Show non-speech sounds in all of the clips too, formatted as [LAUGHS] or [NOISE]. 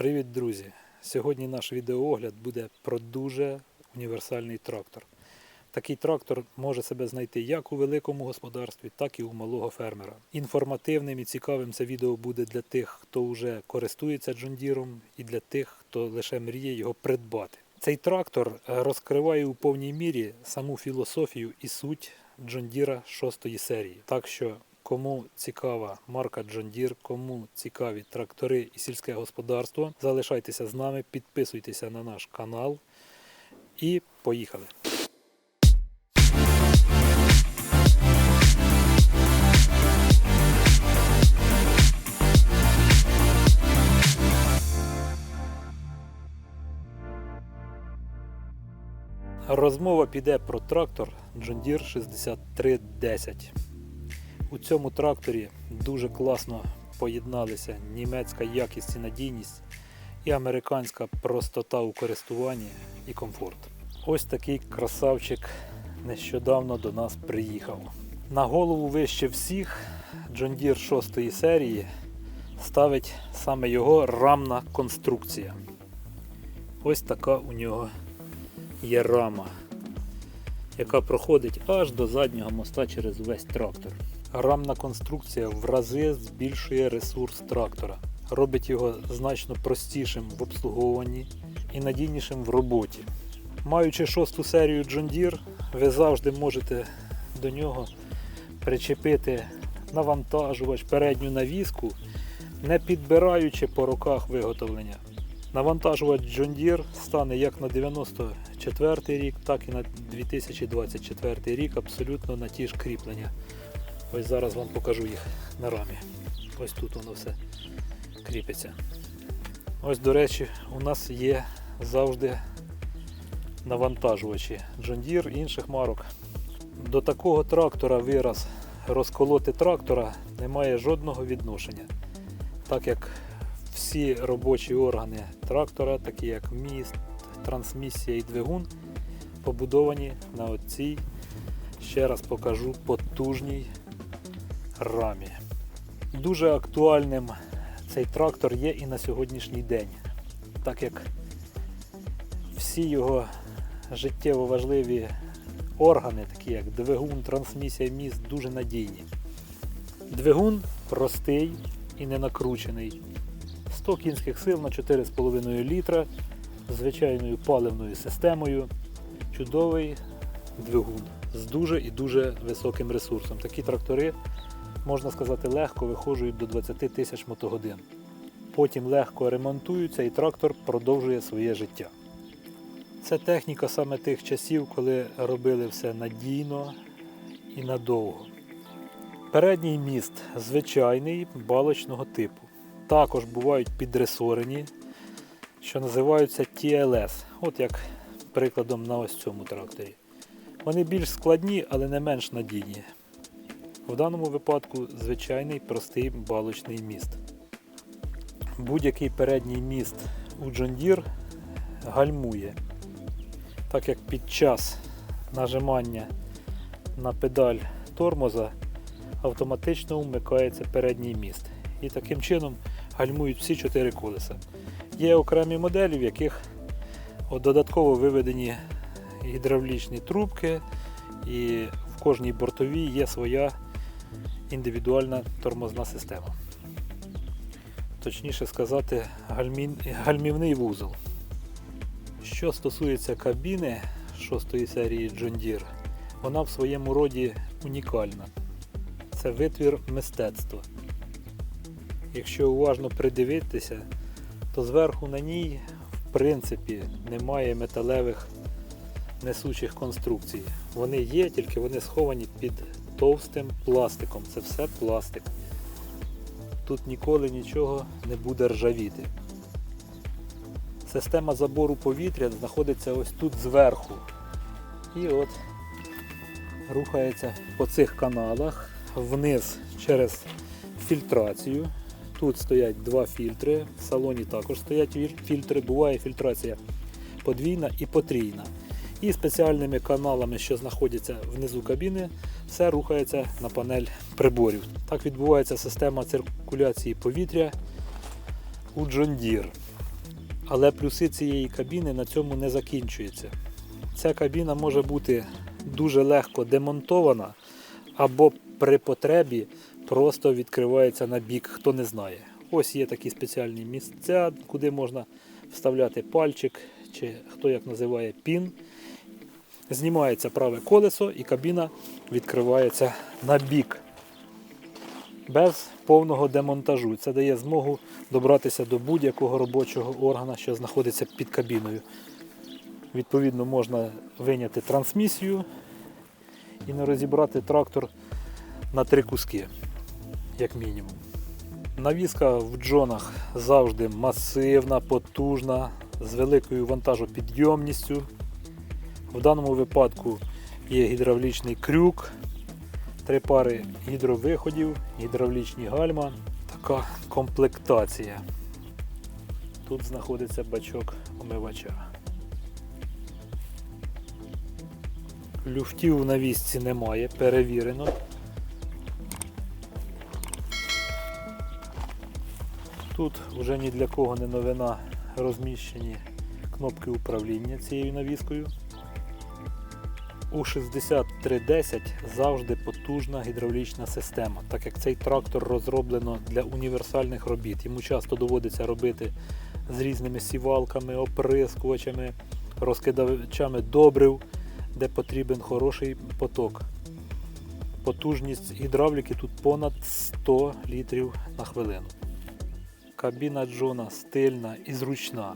Привіт, друзі! Сьогодні наш відеоогляд буде про дуже універсальний трактор. Такий трактор може себе знайти як у великому господарстві, так і у малого фермера. Інформативним і цікавим це відео буде для тих, хто вже користується джондіром, і для тих, хто лише мріє його придбати. Цей трактор е, розкриває у повній мірі саму філософію і суть джондіра 6 серії. Так що Кому цікава марка John Deere, кому цікаві трактори і сільське господарство, залишайтеся з нами, підписуйтеся на наш канал і поїхали. Розмова піде про трактор John Deere 6310. У цьому тракторі дуже класно поєдналися німецька якість і надійність і американська простота у користуванні і комфорт. Ось такий красавчик нещодавно до нас приїхав. На голову вище всіх John Deere 6 серії ставить саме його рамна конструкція. Ось така у нього є рама, яка проходить аж до заднього моста через весь трактор. Рамна конструкція в рази збільшує ресурс трактора, робить його значно простішим в обслуговуванні і надійнішим в роботі. Маючи шосту серію John Deere, ви завжди можете до нього причепити навантажувач, передню навіску, не підбираючи по роках виготовлення. Навантажувач John Deere стане як на 94 рік, так і на 2024 рік абсолютно на ті ж кріплення. Ось зараз вам покажу їх на рамі. Ось тут воно все кріпиться. Ось, до речі, у нас є завжди навантажувачі John Deere інших марок. До такого трактора вираз розколоти трактора не має жодного відношення. Так як всі робочі органи трактора, такі як міст, трансмісія і двигун, побудовані на цій, ще раз покажу, потужній рамі. Дуже актуальним цей трактор є і на сьогоднішній день, так як всі його життєво важливі органи, такі як двигун, трансмісія, міст, дуже надійні. Двигун простий і не накручений. 100 кінських сил на 4,5 літра звичайною паливною системою. Чудовий двигун з дуже і дуже високим ресурсом. Такі трактори можна сказати, легко виходжують до 20 тисяч мотогодин. Потім легко ремонтуються і трактор продовжує своє життя. Це техніка саме тих часів, коли робили все надійно і надовго. Передній міст звичайний балочного типу. Також бувають підресорені, що називаються TLS, от як прикладом на ось цьому тракторі. Вони більш складні, але не менш надійні. В даному випадку звичайний простий балочний міст. Будь-який передній міст у Deere гальмує, так як під час нажимання на педаль тормоза автоматично вмикається передній міст. І таким чином гальмують всі чотири колеса. Є окремі моделі, в яких додатково виведені гідравлічні трубки, і в кожній бортовій є своя індивідуальна тормозна система. Точніше сказати, гальмін... гальмівний вузол. Що стосується кабіни 6 серії John Deere, вона в своєму роді унікальна. Це витвір мистецтва. Якщо уважно придивитися, то зверху на ній в принципі немає металевих несучих конструкцій. Вони є, тільки вони сховані під товстим пластиком. Це все пластик. Тут ніколи нічого не буде ржавіти. Система забору повітря знаходиться ось тут зверху. І от рухається по цих каналах вниз через фільтрацію. Тут стоять два фільтри, в салоні також стоять фільтри, буває фільтрація подвійна і потрійна і спеціальними каналами, що знаходяться внизу кабіни, все рухається на панель приборів. Так відбувається система циркуляції повітря у John Deere. Але плюси цієї кабіни на цьому не закінчуються. Ця кабіна може бути дуже легко демонтована або при потребі просто відкривається на бік, хто не знає. Ось є такі спеціальні місця, куди можна вставляти пальчик, чи хто як називає пін. Знімається праве колесо і кабіна відкривається на бік. Без повного демонтажу. Це дає змогу добратися до будь-якого робочого органа, що знаходиться під кабіною. Відповідно, можна виняти трансмісію і не розібрати трактор на три куски, як мінімум. Навіска в джонах завжди масивна, потужна, з великою вантажопідйомністю. В даному випадку є гідравлічний крюк, три пари гідровиходів, гідравлічні гальма. Така комплектація. Тут знаходиться бачок омивача. Люфтів в навісці немає, перевірено. Тут вже ні для кого не новина розміщені кнопки управління цією навіскою. У 6310 завжди потужна гідравлічна система, так як цей трактор розроблено для універсальних робіт. Йому часто доводиться робити з різними сівалками, оприскувачами, розкидачами добрив, де потрібен хороший поток. Потужність гідравліки тут понад 100 літрів на хвилину. Кабіна Джона стильна і зручна.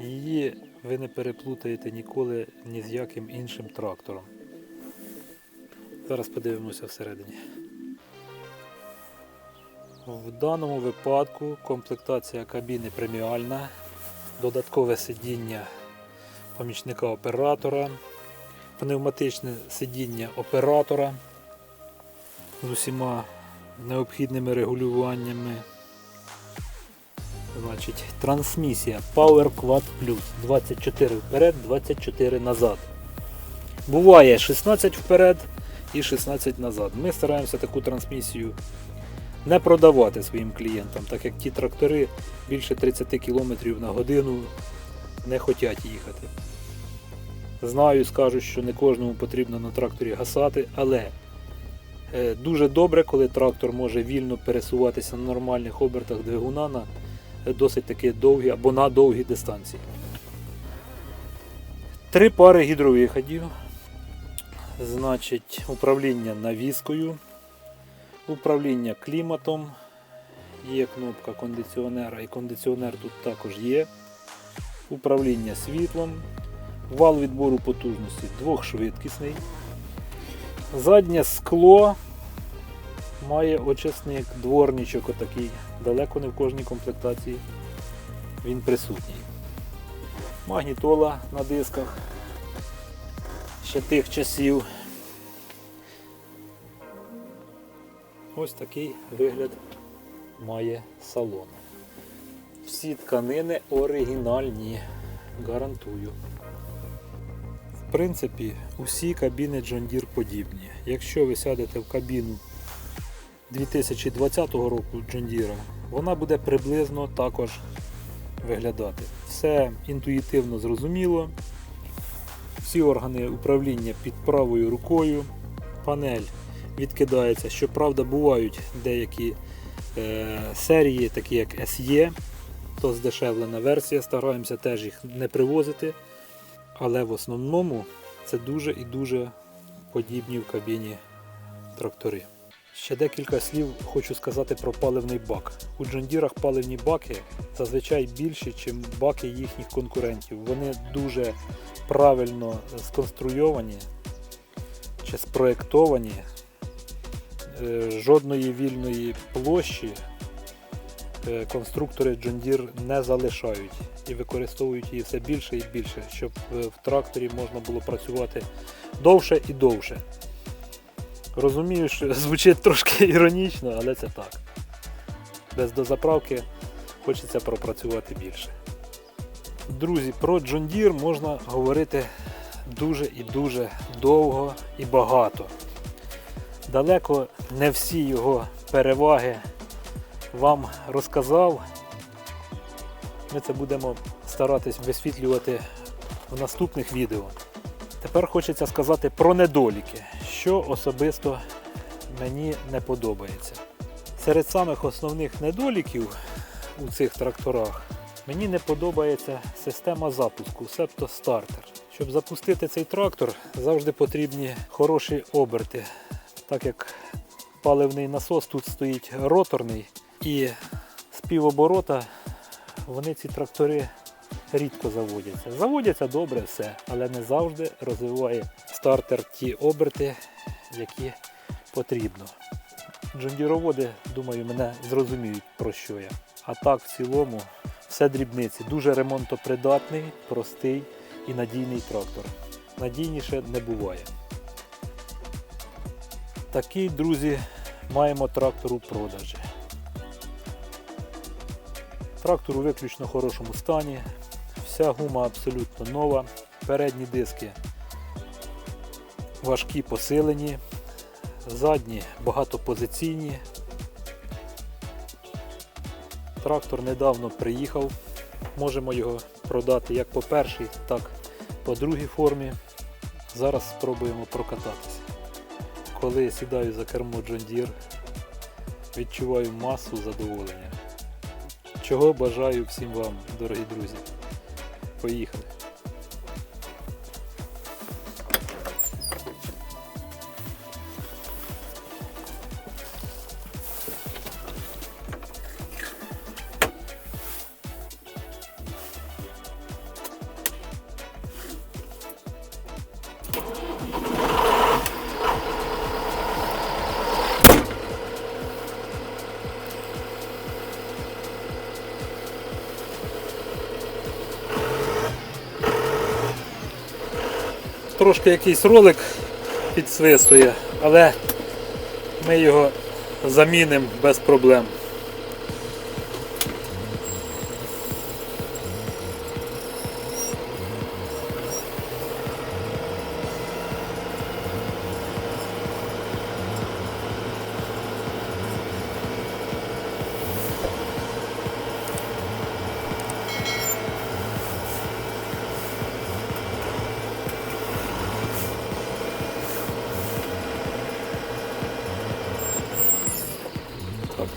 Її ви не переплутаєте ніколи ні з яким іншим трактором. Зараз подивимося всередині. В даному випадку комплектація кабіни преміальна, додаткове сидіння помічника оператора, пневматичне сидіння оператора з усіма необхідними регулюваннями. Значить, трансмісія Power Quad Plus 24 вперед, 24 назад. Буває 16 вперед і 16 назад. Ми стараємося таку трансмісію не продавати своїм клієнтам, так як ті трактори більше 30 км на годину не хочуть їхати. Знаю, скажу, що не кожному потрібно на тракторі гасати, але е, дуже добре, коли трактор може вільно пересуватися на нормальних обертах двигуна на досить таки довгі або на довгі дистанції. Три пари гідровиходів. Значить, управління навіскою, управління кліматом. Є кнопка кондиціонера і кондиціонер тут також є. Управління світлом, вал відбору потужності двохшвидкісний. Заднє скло має очисник, дворничок отакий. Далеко не в кожній комплектації він присутній. Магнітола на дисках ще тих часів. Ось такий вигляд має салон. Всі тканини оригінальні, гарантую. В принципі, усі кабіни John Deere подібні. Якщо ви сядете в кабіну 2020 року Deere, вона буде приблизно також виглядати. Все інтуїтивно зрозуміло. Всі органи управління під правою рукою. Панель відкидається. Щоправда, бувають деякі е, серії, такі як SE, то здешевлена версія, стараємося теж їх не привозити. Але в основному це дуже і дуже подібні в кабіні трактори. Ще декілька слів хочу сказати про паливний бак. У джондірах паливні баки зазвичай більші, ніж баки їхніх конкурентів. Вони дуже правильно сконструйовані чи спроєктовані. Е, Жодної вільної площі е, конструктори Deere не залишають і використовують її все більше і більше, щоб е, в тракторі можна було працювати довше і довше. Розумію, що [LAUGHS] звучить трошки іронічно, але це так. Без дозаправки хочеться пропрацювати більше. Друзі, про John Deere можна говорити дуже і дуже довго і багато. Далеко не всі його переваги вам розказав. Ми це будемо старатись висвітлювати в наступних відео. Тепер хочеться сказати про недоліки, що особисто мені не подобається. Серед самих основних недоліків у цих тракторах мені не подобається система запуску, себто стартер. Щоб запустити цей трактор, завжди потрібні хороші оберти, так як паливний насос тут стоїть роторний і з півоборота вони ці трактори рідко заводяться. Заводяться добре все, але не завжди розвиває стартер ті оберти, які потрібно. Джондіроводи, думаю, мене зрозуміють про що я. А так, в цілому, все дрібниці. Дуже ремонтопридатний, простий і надійний трактор. Надійніше не буває. Такий, друзі, маємо трактор у продажі. Трактор у виключно хорошому стані. Вся гума абсолютно нова. Передні диски важкі посилені, задні багатопозиційні. Трактор недавно приїхав. Можемо його продати як по першій, так і по другій формі. Зараз спробуємо прокататися. Коли я сідаю за кермо John Deere, відчуваю масу задоволення. Чого бажаю всім вам, дорогі друзі. Поїхали. Трошки якийсь ролик підсвистує, але ми його замінимо без проблем.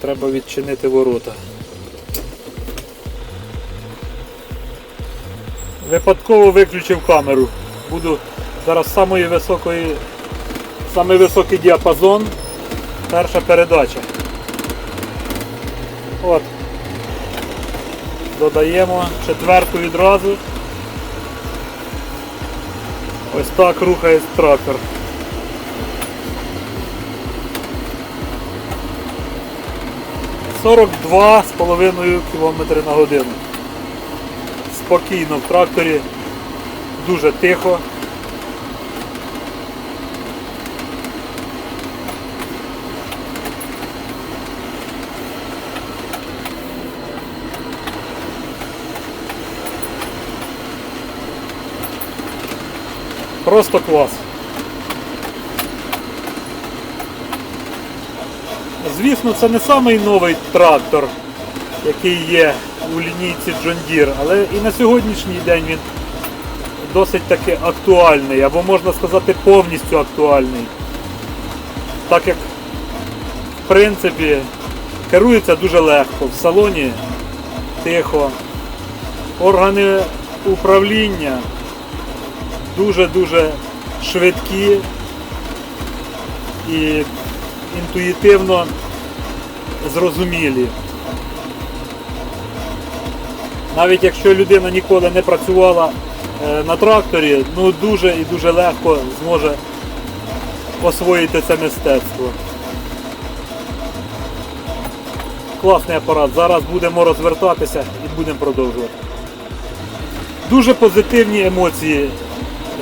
Треба відчинити ворота. Випадково виключив камеру. Буду зараз самої високої, самий високий діапазон. Перша передача. От. Додаємо четверту відразу. Ось так рухається трактор. Сорок два з половиною км на годину. Спокійно в тракторі, дуже тихо. Просто клас. Звісно, це не самий новий трактор, який є у лінійці John Deere, але і на сьогоднішній день він досить таки актуальний, або можна сказати повністю актуальний. Так як в принципі керується дуже легко, в салоні тихо, органи управління дуже-дуже швидкі і інтуїтивно зрозумілі. Навіть якщо людина ніколи не працювала е, на тракторі, ну дуже і дуже легко зможе освоїти це мистецтво. Класний апарат. Зараз будемо розвертатися і будемо продовжувати. Дуже позитивні емоції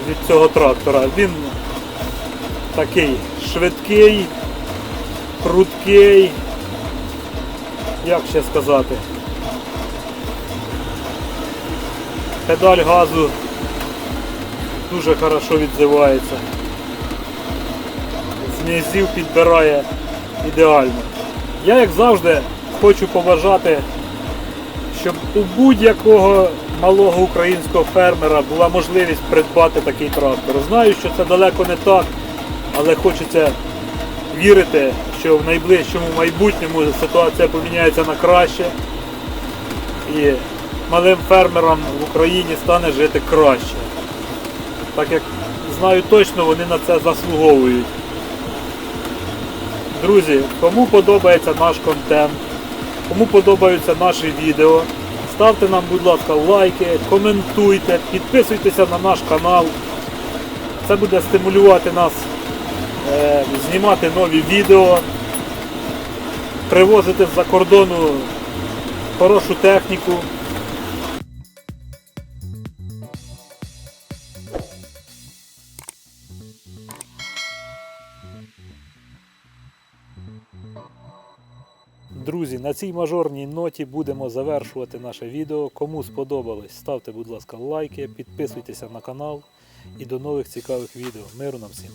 від цього трактора. Він такий швидкий, пруткий, як ще сказати. Педаль газу дуже хорошо відзивається. З низів підбирає ідеально. Я, як завжди, хочу побажати щоб у будь-якого малого українського фермера була можливість придбати такий трактор. Знаю, що це далеко не так, але хочеться вірити, що в найближчому майбутньому ситуація поміняється на краще і малим фермерам в Україні стане жити краще. Так як знаю точно, вони на це заслуговують. Друзі, кому подобається наш контент, кому подобаються наші відео, ставте нам, будь ласка, лайки, коментуйте, підписуйтеся на наш канал. Це буде стимулювати нас знімати нові відео, привозити з-за кордону хорошу техніку. Друзі, на цій мажорній ноті будемо завершувати наше відео. Кому сподобалось, ставте, будь ласка, лайки, підписуйтеся на канал і до нових цікавих відео. Миру нам всім!